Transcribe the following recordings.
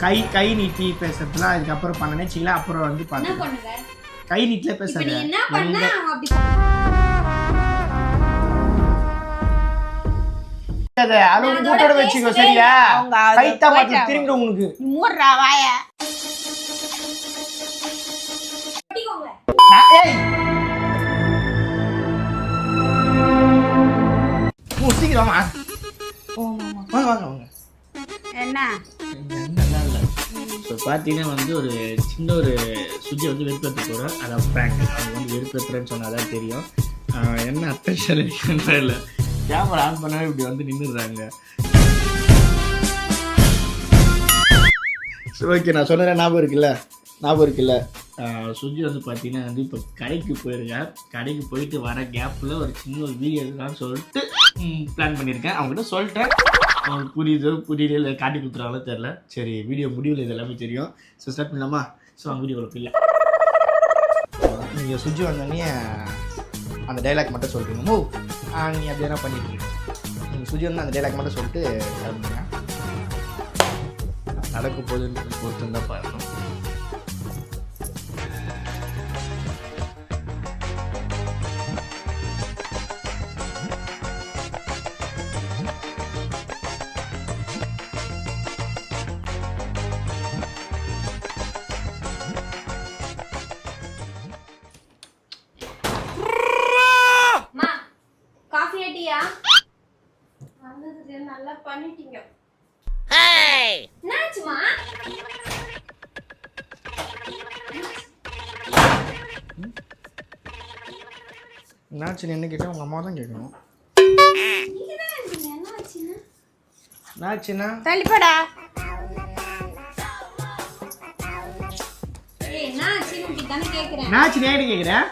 கை கை நீட்டி பேசுறதுலாம் அதுக்கப்புறம் பண்ணனே வச்சுக்கலாம் அப்புறம் வந்து என்ன பார்த்து பண்ணுவ? கை நீட்டில அத அளவு வச்சுக்கோ பேசவே சரியா? கைத்தா மாத்தி திரும்ப மூடுறா வாய. சீக்கிரம் வாங்க வாங்க வாங்க. என்ன? இப்போ பார்த்தீங்கன்னா வந்து ஒரு சின்ன ஒரு சுஜி வந்து வெறுப்பேற்ற போகிறோம் அதை பேங்க் அவங்க வந்து வெறுப்பேற்றுறேன்னு சொன்னால் தான் தெரியும் என்ன அட்டென்ஷன் இருக்குன்ற இல்லை கேமரா ஆன் பண்ணாவே இப்படி வந்து நின்றுடுறாங்க சரி ஓகே நான் சொன்னேன் ஞாபகம் இருக்குல்ல? ஞாபகம் இருக்குல்ல? சுஜி வந்து பார்த்தீங்கன்னா வந்து இப்போ கடைக்கு போயிருக்கேன் கடைக்கு போயிட்டு வர கேப்பில் ஒரு சின்ன ஒரு வீடியோ எடுக்கலாம்னு சொல்லிட்டு பிளான் பண்ணியிருக்கேன். அவங்ககிட்ட சொல்லிட்டேன். அவங்களுக்கு புரியுதோ புரியல இல்லை காட்டி கொடுத்துறாங்களோ தெரில சரி வீடியோ முடிவில் இது எல்லாமே தெரியும். ஸோ ஸ்டார்ட் பண்ணலாமா? ஸோ அவங்க வீடியோவில் இல்லை நீங்கள் சுஜி வந்தோடனே அந்த டைலாக் மட்டும் சொல்கிறீங்க மூ நீங்கள் அப்படி என்ன பண்ணிட்டு நீங்கள் சுஜி வந்து அந்த டைலாக் மட்டும் சொல்லிட்டு நடக்க போகுதுன்னு பொறுத்து தான் பார்க்கணும் என்னாச்சு என்ன கேட்டால் உங்கள் அம்மா தான் கேட்கணும். என்னாச்சுன்னு? என்னாச்சுன்னா தள்ளிப்படா என்னாச்சுன்னு என்னாச்சு நேரம் கேட்குறேன்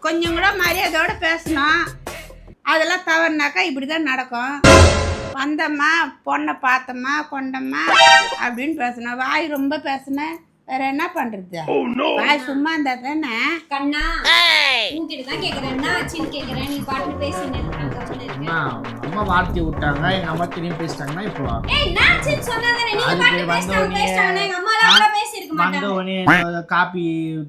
கொஞ்சம் கூட மரியாதையோட பேசணும் அதெல்லாம் தவறுனாக்கா இப்படி தான் நடக்கும். வந்தம்மா பொண்ணை பார்த்தம்மா கொண்டம்மா அப்படின்னு பேசணும் வாய் ரொம்ப பேசினேன் வேற என்ன பண்றது? வாய் சும்மா இருந்தா தானே? கண்ணா உங்ககிட்ட தான் கேக்குறேன். என்ன ஆச்சுன்னு கேக்குறேன். நீ பாட்டு இருக்காங்க அம்மா வார்த்தை விட்டாங்க எங்கள் அம்மா திரும்பி பேசிட்டாங்கன்னா இப்போ ஏய் என்ன ஆச்சுன்னு சொன்னாதானே அதுக்கு பாட்டு பேசிட்டாங்க வந்தவொடனே- பேசிட்டாங்க எங்க அம்மா எல்லாம் கூட பேசியிருக்க வந்த மாட்டாங்க உடனே காப்பி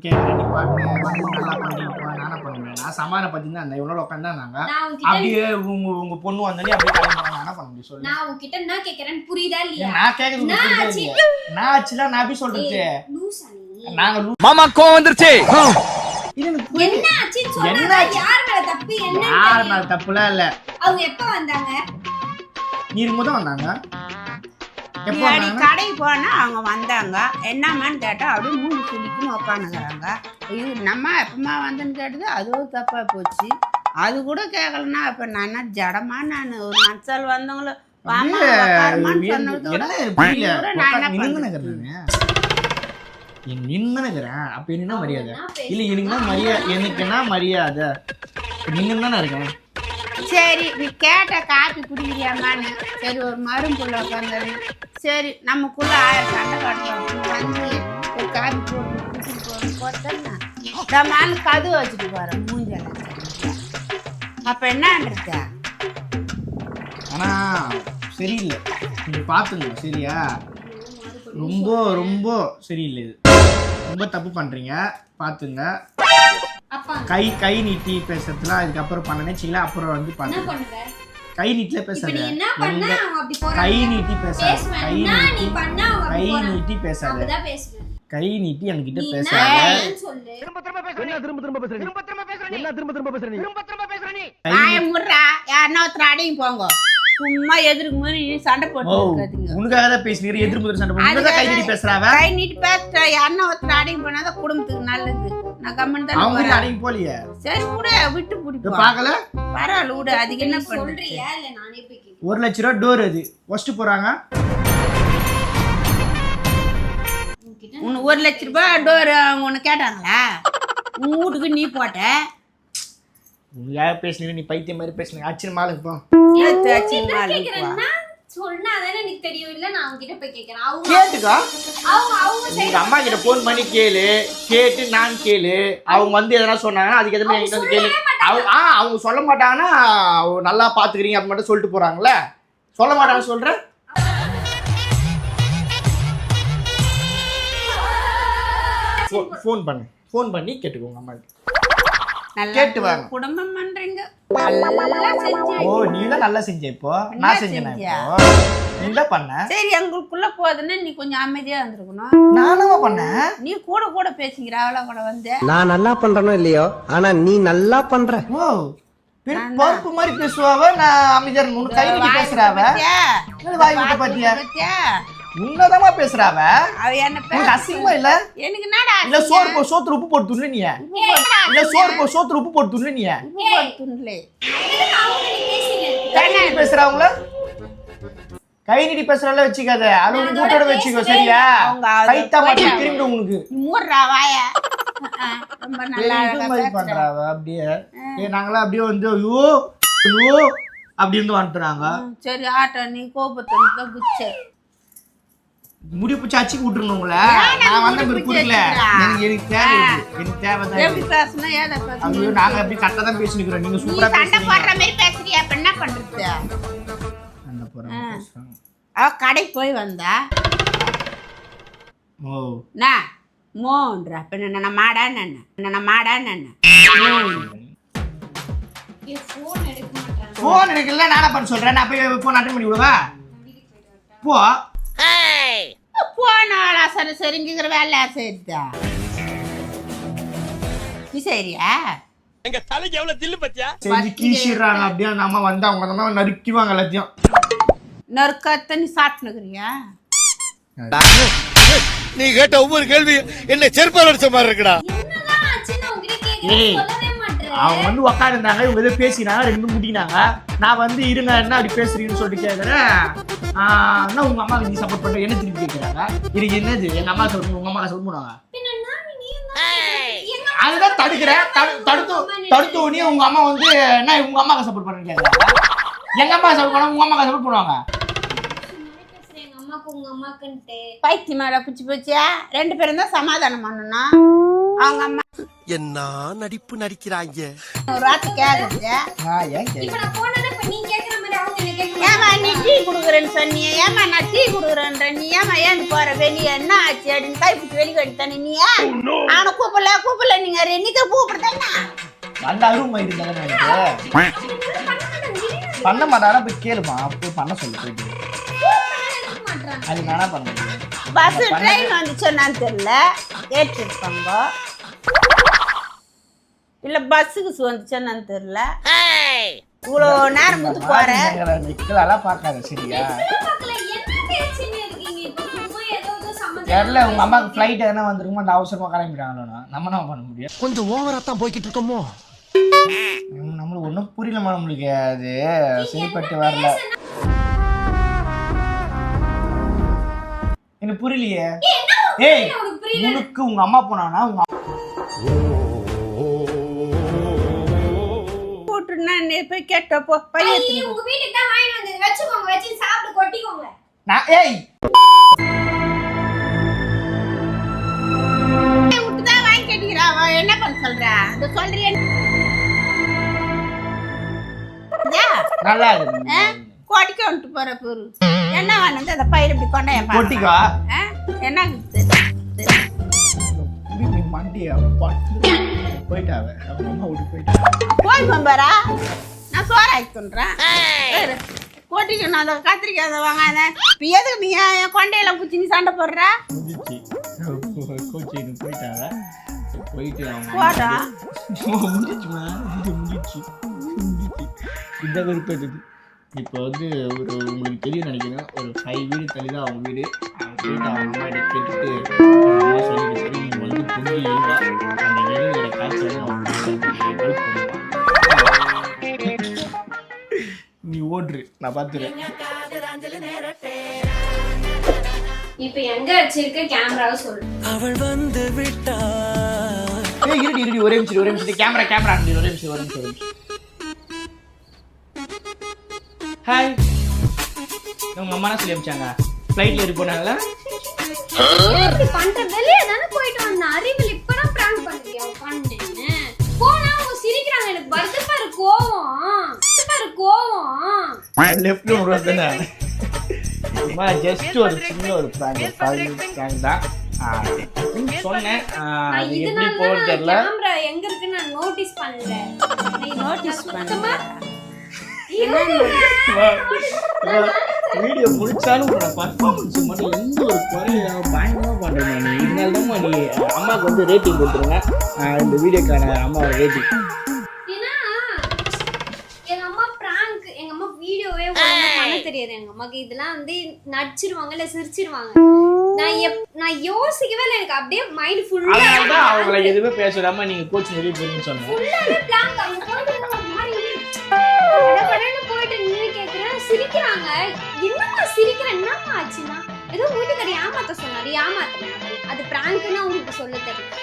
கேட்குறேன் நீ பாட்டு வந்து நல்லா பண்ணிட்டு நானா பண்ணுவேன். நான் சமாதான பற்றி தான் அந்த இவ்வளோ உட்காந்தாங்க நான் உங்ககிட்ட அப்படியே உங்க உங்க பொண்ணு வந்தோடனே அப்படியே என்ன பண்ண முடியும் சொல்லு. நான் உங்ககிட்ட என்ன கேக்குறேன்னு புரியுதா இல்லையா? நான் உங்களுக்கு நான் இல்லையா? நான் சொல்றது? நீ நாங்க மாமா கோவம் வந்துருச்சு. என்ன ஆச்சுன்னு? யார் மேல தப்பு என்ன யார் மேல தப்புலாம் இல்ல. அவங்க எப்ப வந்தாங்க? நீ இருக்கும்போது வந்தாங்க? கடைக்கு போனா அவங்க வந்தாங்க. என்னம்மான்னு கேட்டா அப்படியே மூணு சுழிக்குன்னு உட்காந்துக்கிறாங்க இது நம்ம எப்பமா வந்தேன்னு கேட்டது? அதுவும் தப்பா போச்சு. அது கூட கேட்கலன்னா அப்ப நான் ஜடமா நான்? ஒரு மனுஷால் வந்தவங்கள வாமா உட்காருமான்னு என்ன சொன்னதோட நான் என்ன நின்னு பண்றது? நின்னுக்கிறேன் அப்ப என்ன மரியாதை. இல்ல எனக்கு என்ன மரியாதை எனக்கு என்ன மரியாதை. நின்னு தானே இருக்கேன் சரி நீ கேட்ட காப்பி குடிக்கிறியாமான்னு சரி ஒரு மரும்புள்ள உட்காந்து சரி நமக்குள்ள ஆயிரம் சண்டை கட்டணும் வந்து ஒரு காப்பி போட்டு போட்டேன்னா நம்மளால கதவு வச்சுட்டு போகிறேன் மூஞ்சல. அப்போ என்னன்றது ஆனா சரியில்லை. நீங்க பாத்துங்க சரியா? ரொம்ப ரொம்ப சரியில்லை இது. ரொம்ப தப்பு பண்றீங்க. பாத்துங்க. கை கை நீட்டி பேசுறதுலாம் அதுக்கப்புறம் பண்ணனே வச்சுக்கலாம் அப்புறம் வந்து பண்ணுவ? கை நீட்டில இப்ப பேசாத நீ என்ன பண்ண எங்க- அவங்க அப்படி போறாங்க? கை நீட்டி பேசாத. கை நீட்டி கை நீட்டி பேசாத. கை நீட்டி என்கிட்ட பேசாத. பண்ணேன்னு சொல்லு. என்ன திரும்ப திரும்ப பேசுற திரும்ப திரும்ப பேசுற என்ன திரும்ப திரும்ப பேசுற திரும்ப திரும்ப பேசுற நீ. யாருன்னா ஒருத்தர் அடையும் போங்க. சும்மா எதிர்க்கும் போது நீ சண்டை போட்டு இருக்காதீங்க. உனக்காக தான் பேசினீர் எதிர் முதல் சண்டை போட்டு கை நீட்டி பேசுறாவ? கை நீட்டி பேசுற. யாருன்னா ஒருத்தர் அடையும் போனாதான் குடும்பத்துக்கு நல்லது. நான் கம்மன் தானே அவங்க அடங்கி போலியே? சரி விடு விட்டு இப்ப பிடிப்போம் பாக்கல? பரவாயில்ல விடு அதுக்கு என்ன சொல்றியா? இல்ல நானே போய் ஒரு லட்ச ரூபா டோர் அது. ஃபர்ஸ்ட் போறாங்க. உன்கிட்ட உனக்கு ஒரு லட்ச ரூபாய் டோர் அவங்க உன்னை கேட்டாங்களா? உன் வீட்டுக்கு நீ போட்ட. உனக்காக பேசினீங்க நீ பைத்தியம் மாதிரி பேசுனீங்க. அச்சின் மாலுக்கு போ. ஏத்து அச்சு என்ன நாளைக்கு வா. கேக்குறேன்னா சொன்னாதானே எனக்கு தெரியும். இல்ல நான் அவங்க கிட்ட போய் கேக்குறேன். அவங்க கேட்டுக்கா? அவங்க அவங்க நீங்க side அம்மா கிட்ட ஃபோன் பண்ணி கேளு. கேட்டு நான் கேளு. அவங்க வந்து எதனா சொன்னாங்கன்னா அதுக்கு எதுவுமே என்கிட்ட வந்து கேளு. அவங்க ஆ அவங்க சொல்ல மாட்டாங்கன்னா அவங்க நல்லா பாத்துக்கிறீங்க அப்படி மட்டும் சொல்லிட்டு போறாங்கல்ல? சொல்ல மாட்டாங்க சொல்ற? ஃபோன் பண்ணு. ஃபோன் பண்ணி கேட்டுக்கோங்க அம்மா கேட்டு வாங்க. குடும்பம் பண்றீங்க. ஓ நீ தான் நல்லா செஞ்ச இப்போ? நான் செஞ்சேனா? இப்போ? நீ தான் பண்ண? சரி எங்களுக்குள்ள போகுதுன்னு நீ கொஞ்சம் அமைதியா இருந்திருக்கணும். நானும் பண்ணேன் நீ கூட கூட பேசிக்கிற கூட வந்து. நான் நல்லா பண்றேனோ இல்லையோ? ஆனா நீ நல்லா பண்ற. ஓ பருப்பு மாதிரி பேசுவாவ? நான் அமைதியா. உனக்கு கை பேசுறாவ? வாய் விட்டு பாத்தியா? பாத்தியா? உன்னதமா பேசுறாவ அவ? என்ன உனக்கு பேச அசிங்கமா இல்ல? எனக்கு என்னடா இல்ல சோறு போ சோத்துல உப்பு போட்டு துண்ணு நீ இல்ல சோறு போ சோத்துல உப்பு போட்டு துண்ணு நீ உப்பு போட்டு துண்டலே. எதுக்கு அவங்க நீ பேசினு கை நீட்டி பேசுறாவங்கள பேசுறால வச்சுக்காத அது உன் கூட்டோட வச்சுக்கோ சரியா? கைத்தா மாட்டி போயிட்டு திரும்பி நீ மூடுறா வாய. ரொம்ப நல்லா. பண்றாவ அப்படியே. நாங்களாம் அப்படியே வந்து ஐயோ ஐயோ அப்படி இருந்து வந்துட்டாங்க ம், சரி ஆட்டம் நீ கோபத்துல தான் குச்ச முடி பிடிச்சி அச்சுக்கு விட்டுருணும் உங்களை நான் வந்த முடி கொடுக்கல வச்சுக்கிறா? எனக்கு எனக்கு தேவை. எனக்கு தேவை தான் ஐயோ நாங்க அப்படி கரெக்டா தான் பேசினுக்கிறோம் நீங்க நீ சூப்பரா சண்டை பேசுறீங்க. போடுற மாதிரி பேசுறியா? அப்ப என்ன பண்றது? சண்டை பேசுறாங்க. அவ கடைக்கு போய் வந்தா ஓ. நான் மோன்ற அப்ப என்ன மாடான்னு என்ன மாடான்னு ஃபோன் எடுக்க மாட்டாங்க. போன் எடுக்கல நானா பண்ண சொல்றேன். நான் போய் போன் அட்டன் பண்ணி விடுவா போ. போனா சரி சரிங்கிற வேலை செய்யுதா நீ சரியா? செஞ்சு கீசிடுறாங்க அப்படியே? அந்த அம்மா வந்து அவங்க அந்த அம்மா நறுக்கிவாங்க எல்லாத்தையும். நறுக்கத்தை நீ சாப்பிட்டுக்கிறியா நீ கேட்ட ஒவ்வொரு கேள்வி என்ன செருப்பால் அடிச்ச மாதிரி இருக்குடா. ஏய். அவங்க வந்து உக்காந்துருந்தாங்க இவங்க ஏதோ பேசினாங்க ரெண்டு முடினாங்க நான் வந்து இருங்க என்ன அப்படி பேசுறீங்கன்னு சொல்லிட்டு கேட்குறேன் என்ன உங்க அம்மாவுக்கு நீ சப்போர்ட் பண்ற? என்ன திருப்பி கேட்குறாங்க இதுக்கு என்னது? எங்க அம்மா சொல்லுங்க உங்க அம்மா சொல்ல அதுதான் தடுக்கிறேன். தடு- தடுத்து தடுத்த உடனே உங்க அம்மா வந்து என்ன உங்க அம்மாவுக்கு சப்போர்ட் பண்ணுறேன் கேட்குறாங்க எங்க அம்மா சப்போர்ட் பண்ணா உங்க அம்மாக்கு சப்போர்ட் பண்ணுவாங்க. அம்மாக்கு உங்க அம்மாக்குன்ட்டு. பைத்தி மேல பிடிச்சி போச்சியா ரெண்டு பேரும் தான் சமாதானம் பண்ணணும். அவங்க அம்மா என்ன நடிப்பு நடிக்கிறாங்க? ஒரு வார்த்தை ஏன் இப்ப நான் நீ கேக்குற மாதிரி அவங்க என்ன ஏமா நீ டீ குடுக்குறேன்னு சொன்னியே. ஏமா நான் டீ குடுக்குறேன்ற நீ. ஏமா ஏன் போற? வெளியே என்ன ஆச்சு? அப்படின்னு கைப்பிடிச்சு வெளியே கட்டித்தானே நீ? அவனை கூப்பிடல கூப்பிடல நீங்க. ரெண்டுக்கு கூப்பிடுதானே நல்ல அருமை இருந்தாங்க பண்ண மாட்டாரா? போய் கேளுமா. போய் பண்ண சொல்லு போயிட்டு அது நானா பண்ண முடியும் பஸ் ட்ரெயின் வந்துச்சோன்னு தெரியல. ஏற்றிருப்பாங்க இல்ல பஸ்ஸுக்கு வந்துச்சோன்னு தெரியல. இவ்வளோ நேரம் வந்து போற. நிக்கலாம் பார்க்காத சரியா? தெரியல உங்க அம்மாக்கு ஃப்ளைட் எதனா வந்துருக்குமோ அந்த அவசரமா கிளம்பிட்டாங்களோ நம்ம என்ன பண்ண முடியும்? கொஞ்சம் ஓவரா தான் போய்கிட்டு இருக்கோமோ? நம்ம- நம்மளுக்கு ஒன்றும் புரியலமா நம்மளுக்கு அது. சரிப்பட்டு வரல. எனக்கு புரியலையே. ஏய் உனக்கு உங்க அம்மா போனானா? உங்க போட்டுனா நீ போய் கேட்டப்போ பையன் உங்க வீட்டுக்கு தான் வாங்கிட்டு வந்தது. வச்சுக்கோங்க வச்சு சாப்பிட்டு கொட்டிக்கோங்க. நான் ஏய். வாங்கி என்ன பண்ண சொல்றா? இந்த சொல்றிய. நல்லா இருக்கு. கோட்டிக்கு வந்துட்டு போற பொரு என்ன வேணும் அந்த பயிர் இப்படி கொண்ட என் கொட்டிக்கோ? என்ன மண்டியா போயிட்டாவ. அம்மா விட்டு போயிட்டா. போய் பம்பரா நான் சோறு ஆக்கிட்டுன்றேன் கோட்டிக்கு நான் அந்த கத்திரிக்காய் அதை வாங்காத. இப்போ எதுக்கு நீ என் கொண்டையில குச்சி நீ சண்டை போடுற? கோச்சிங் போயிட்டாவ. போயிட்டு முடிச்சு முடிச்சு இந்த இது இப்போ வந்து ஒரு உங்களுக்கு தெரியும் நினைக்கிறேன் ஒரு ஃபைவ் வீடு தள்ளி தான் அவங்க வீடு. அவங்க அவங்க அம்மா கிட்ட கேட்டுட்டு அம்மா சொல்லிட்டு வந்து அந்த காய்ச்சல் அவங்க பண்ணுவா. நீ ஓடுறு நான் பார்த்துறேன் இப்ப எங்க வச்சிருக்க கேமராவை சொல்லு. அவள் வந்து விட்டா. ஏய் இருடி இருடி ஒரே நிமிஷம் ஒரே நிமிஷம். Camera camera. ஒரே நிமிஷம் ஒரே நிமிஷம். ஹாய் உங்க அம்மா சொல்லி அமிச்சாங்க ஃப்ளைட்ல ஏறி போனாங்களா? இப்படி பண்ற வெளியே தானே போயிட்டு வந்தேன் அறிவில் இப்பதான் பிராங்க் பண்றியா போனா அவங்க சிரிக்கிறாங்க எனக்கு வருது பாரு கோவம். வருது பாரு கோவம். லெஃப்ட் ஒரு தானே? ஜஸ்ட் ஒரு சின்ன ஒரு பிராங்க் பிராங்க் தான். சொன்னேன் அது எப்படி தெரியல. கேமரா எங்க இருக்குன்னு நான் நோட்டீஸ் பண்ணல. நோட்டீஸ் சுத்தமா வீடியோ முடிச்சாலும் உன்னோட பர்ஃபார்மன்ஸ் மட்டும் எந்த ஒரு குறையும் பயங்கரமா பண்றேன் நீ தான் நீ அம்மாவுக்கு வந்து ரேட்டிங் கொடுத்துருங்க. இந்த வீடியோக்கான அம்மாவோட ரேட்டிங் ஏன்னா எங்க அம்மா பிராங்க் எங்க அம்மா வீடியோவே ஒழுங்கா பண்ண தெரியாது. எங்க அம்மாக்கு இதெல்லாம் வந்து நடிச்சிருவாங்க இல்ல சிரிச்சிருவாங்க. நான் எப் நான் யோசிக்கவே இல்லை எனக்கு. அப்படியே மைண்ட் ஃபுல்லா அதனால தான் அவங்கள எதுவுமே பேசாம நீங்க கோச் வெளியே போறீங்கன்னு பிளாங்க் அவங்க மாதிரி சிரிக்கிறாங்க. என்னம்மா சிரிக்கிறேன் என்னம்மா ஆச்சுன்னா? ஏதோ வீட்டுக்காரி ஏமாத்த சொன்னாரு. ஏமாத்துறேன் அது பிராங்க்னா உங்களுக்கு சொல்ல தெரியும்.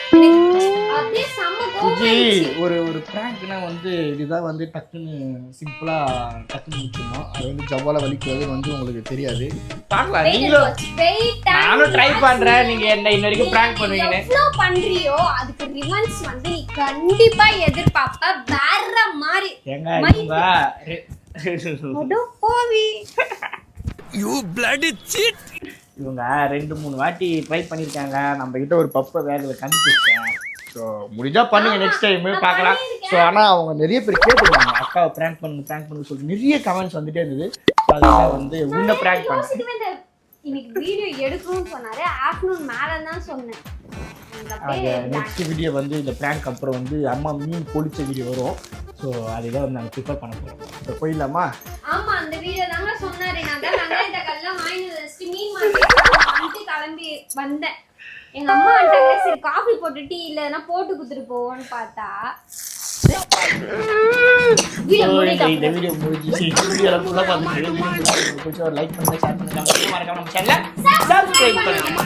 அப்படியே செம்ம கோவம். ஒரு ஒரு ப்ராங்க்னா வந்து இதுதான் வந்து டக்குன்னு சிம்பிளா டக்குன்னு முடிச்சிடணும். அது வந்து ஜவ்வால வலிக்கிறது வந்து உங்களுக்கு தெரியாது. பார்க்கலாம். நீங்களும் நானும் ட்ரை. பண்றேன். நீங்க என்ன இன்ன வரைக்கும் ப்ராங்க் பண்ணுவீங்கன்னு. எவ்வளவு பண்றியோ அதுக்கு ரிவன்ஸ் வந்து நீ கண்டிப்பா எதிர்பார்ப்ப வேற மாதிரி. ஏங்க யூ பிளடி சீட் இவங்க ரெண்டு மூணு வாட்டி ட்ரை பண்ணியிருக்காங்க நம்ம கிட்ட ஒரு பப்பை வேகல கண்டுபிடிச்சேன் ஸோ முடிஞ்சா பண்ணுங்க நெக்ஸ்ட் டைம் பார்க்கலாம். ஸோ ஆனால் அவங்க நிறைய பேர் கேட்டிருந்தாங்க அக்காவை ப்ராங்க் பண்ணு ப்ராங்க் பண்ணு சொல்லிட்டு நிறைய கமெண்ட்ஸ் வந்துட்டே இருந்தது. So அதனால வந்து உன்னை ப்ராங்க் பண்ண இன்னைக்கு வீடியோ எடுக்கணும்னு சொன்னாரு. ஆஃப்டர்நூன் மேல தான் சொன்னேன் நெக்ஸ்ட் வீடியோ வந்து இந்த ப்ராங்க் அப்புறம் வந்து அம்மா மீன் பொளிச்ச வீடியோ வரும். ஸோ அதுதான் நாங்கள் ப்ரிப்பேர் பண்ண போகிறோம் இப்போ போயிடலாமா? ஆமா அந்த வீடியோ தாங்க சொன்னாரு. நான் தான் வெங்காயத்தை கல்லாம் வாங்கி வச்சுட்டு மீன் மார்க்கெட் கிளம்பி வந்தேன். எங்க அம்மா வந்துட்டாங்க சரி காஃபி போட்டு டீ இல்லைன்னா போட்டு குடுத்துட்டு போவோன்னு பார்த்தா. இந்த வீடியோ முடிஞ்சிச்சு. இந்த வீடியோ ஃபுல்லாக பார்த்துட்டு லைக் பண்ணுங்க ஷேர் பண்ணுங்க. மறக்காம நம்ம சேனலை சப்ஸ்கிரைப் பண்ணுங்க.